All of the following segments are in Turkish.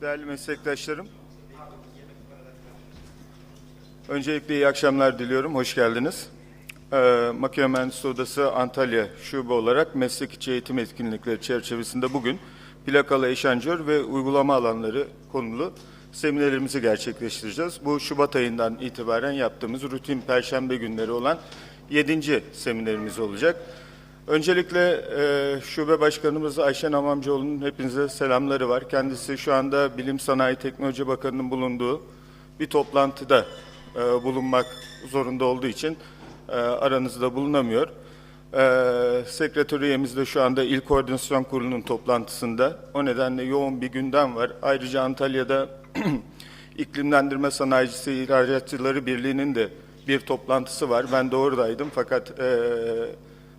Değerli meslektaşlarım, öncelikle iyi akşamlar diliyorum, hoş geldiniz. Ee, Makine Mühendisliği Odası Antalya Şube olarak meslek içi eğitim etkinlikleri çerçevesinde bugün plakalı eşanjör ve uygulama alanları konulu seminerimizi gerçekleştireceğiz. Bu Şubat ayından itibaren yaptığımız rutin perşembe günleri olan 7. seminerimiz olacak. Öncelikle e, Şube Başkanımız Ayşen Amamcıoğlu'nun hepinize selamları var. Kendisi şu anda Bilim Sanayi Teknoloji Bakanı'nın bulunduğu bir toplantıda e, bulunmak zorunda olduğu için e, aranızda bulunamıyor. E, sekreteriyemiz de şu anda İl Koordinasyon Kurulu'nun toplantısında. O nedenle yoğun bir gündem var. Ayrıca Antalya'da İklimlendirme Sanayicisi İhracatçıları Birliği'nin de bir toplantısı var. Ben de oradaydım fakat e,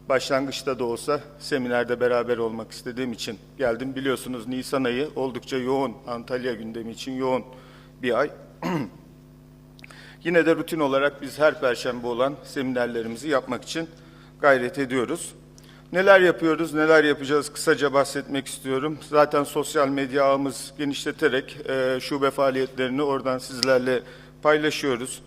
başlangıçta da olsa seminerde beraber olmak istediğim için geldim. Biliyorsunuz Nisan ayı oldukça yoğun, Antalya gündemi için yoğun bir ay. Yine de rutin olarak biz her perşembe olan seminerlerimizi yapmak için gayret ediyoruz. Neler yapıyoruz, neler yapacağız kısaca bahsetmek istiyorum. Zaten sosyal medya ağımız genişleterek e, şube faaliyetlerini oradan sizlerle paylaşıyoruz.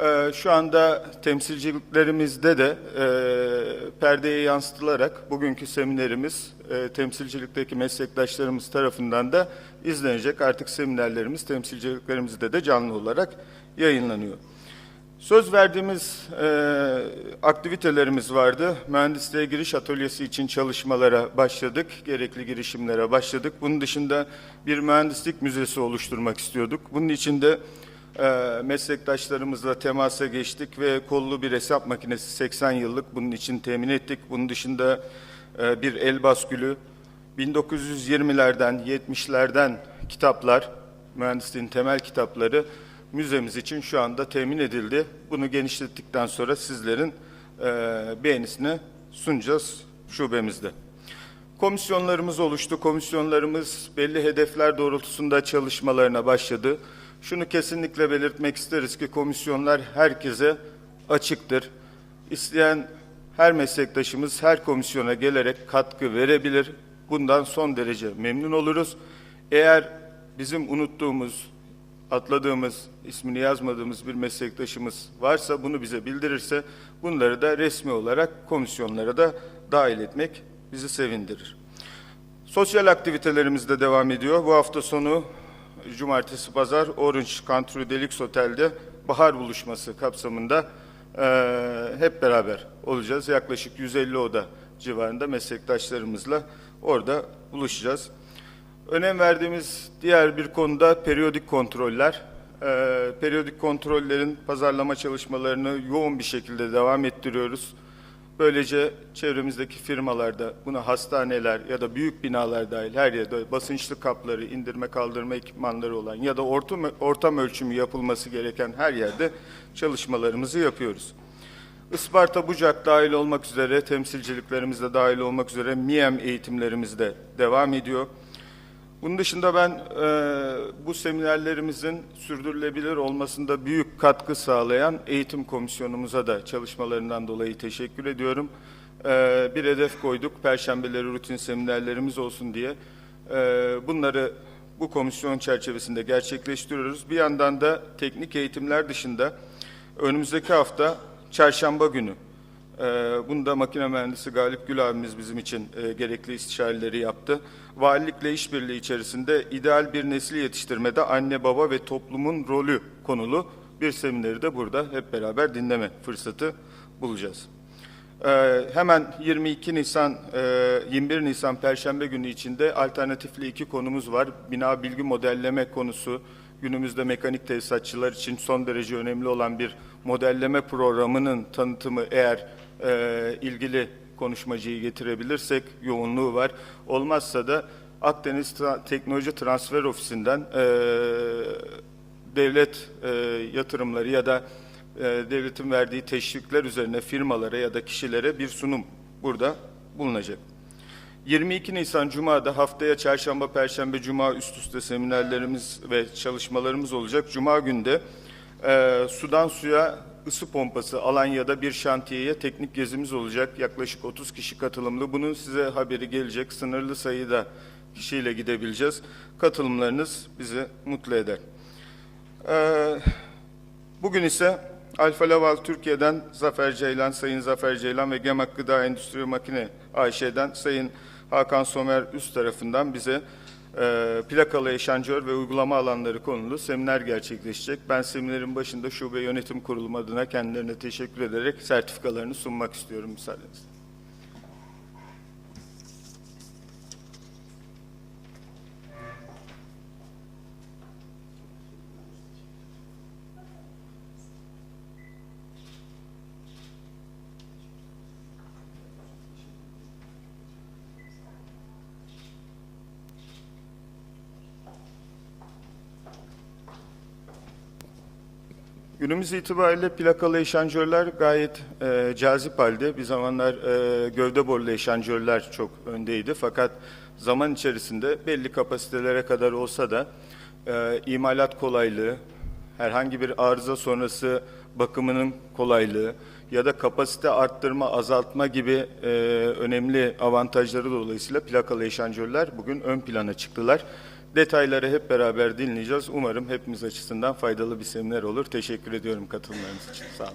Ee, Şu anda temsilciliklerimizde de e, perdeye yansıtılarak bugünkü seminerimiz e, temsilcilikteki meslektaşlarımız tarafından da izlenecek. Artık seminerlerimiz temsilciliklerimizde de canlı olarak yayınlanıyor. Söz verdiğimiz e, aktivitelerimiz vardı. Mühendisliğe giriş atölyesi için çalışmalara başladık. Gerekli girişimlere başladık. Bunun dışında bir mühendislik müzesi oluşturmak istiyorduk. Bunun için de e, meslektaşlarımızla temasa geçtik ve kollu bir hesap makinesi 80 yıllık bunun için temin ettik. Bunun dışında e, bir el baskülü, 1920'lerden, 70'lerden kitaplar, mühendisliğin temel kitapları müzemiz için şu anda temin edildi. Bunu genişlettikten sonra sizlerin e, beğenisine sunacağız şubemizde. Komisyonlarımız oluştu. Komisyonlarımız belli hedefler doğrultusunda çalışmalarına başladı. Şunu kesinlikle belirtmek isteriz ki komisyonlar herkese açıktır. İsteyen her meslektaşımız her komisyona gelerek katkı verebilir. Bundan son derece memnun oluruz. Eğer bizim unuttuğumuz, atladığımız, ismini yazmadığımız bir meslektaşımız varsa bunu bize bildirirse bunları da resmi olarak komisyonlara da dahil etmek bizi sevindirir. Sosyal aktivitelerimiz de devam ediyor. Bu hafta sonu Cumartesi Pazar Orange Country Deluxe Otel'de bahar buluşması kapsamında eee, hep beraber olacağız. Yaklaşık 150 oda civarında meslektaşlarımızla orada buluşacağız. Önem verdiğimiz diğer bir konuda periyodik kontroller. Eee, periyodik kontrollerin pazarlama çalışmalarını yoğun bir şekilde devam ettiriyoruz. Böylece çevremizdeki firmalarda, buna hastaneler ya da büyük binalar dahil her yerde basınçlı kapları, indirme kaldırma ekipmanları olan ya da ortam, ortam ölçümü yapılması gereken her yerde çalışmalarımızı yapıyoruz. Isparta, Bucak dahil olmak üzere, temsilciliklerimiz de dahil olmak üzere MİEM eğitimlerimiz de devam ediyor. Bunun dışında ben e, bu seminerlerimizin sürdürülebilir olmasında büyük katkı sağlayan eğitim komisyonumuza da çalışmalarından dolayı teşekkür ediyorum. E, bir hedef koyduk, perşembeleri rutin seminerlerimiz olsun diye. E, bunları bu komisyon çerçevesinde gerçekleştiriyoruz. Bir yandan da teknik eğitimler dışında önümüzdeki hafta çarşamba günü Bunda makine mühendisi Galip Gül abimiz bizim için e, gerekli istişareleri yaptı. Valilikle işbirliği içerisinde ideal bir nesil yetiştirmede anne baba ve toplumun rolü konulu bir semineri de burada hep beraber dinleme fırsatı bulacağız. Ee, hemen 22 Nisan, e, 21 Nisan Perşembe günü içinde alternatifli iki konumuz var. Bina bilgi modelleme konusu günümüzde mekanik tesisatçılar için son derece önemli olan bir modelleme programının tanıtımı eğer e, ilgili konuşmacıyı getirebilirsek yoğunluğu var. Olmazsa da Akdeniz Tra- Teknoloji Transfer Ofisi'nden e, devlet e, yatırımları ya da e, devletin verdiği teşvikler üzerine firmalara ya da kişilere bir sunum burada bulunacak. 22 Nisan Cuma'da haftaya çarşamba, perşembe, cuma üst üste seminerlerimiz ve çalışmalarımız olacak. Cuma günde e, sudan suya ısı pompası Alanya'da bir şantiyeye teknik gezimiz olacak. Yaklaşık 30 kişi katılımlı. Bunun size haberi gelecek. Sınırlı sayıda kişiyle gidebileceğiz. Katılımlarınız bizi mutlu eder. Ee, Bugün ise Alfa Laval Türkiye'den Zafer Ceylan, Sayın Zafer Ceylan ve Gemak Gıda Endüstri Makine AŞ'den Sayın Hakan Somer üst tarafından bize e, plakalı eşanjör ve uygulama alanları konulu seminer gerçekleşecek. Ben seminerin başında Şube Yönetim Kurulu adına kendilerine teşekkür ederek sertifikalarını sunmak istiyorum müsaadenizle. Günümüz itibariyle plakalı eşanjörler gayet e, cazip halde. Bir zamanlar e, gövde borulu eşanjörler çok öndeydi. Fakat zaman içerisinde belli kapasitelere kadar olsa da e, imalat kolaylığı, herhangi bir arıza sonrası bakımının kolaylığı ya da kapasite arttırma, azaltma gibi e, önemli avantajları dolayısıyla plakalı eşanjörler bugün ön plana çıktılar. Detayları hep beraber dinleyeceğiz. Umarım hepimiz açısından faydalı bir seminer olur. Teşekkür ediyorum katılımlarınız için. Sağ olun.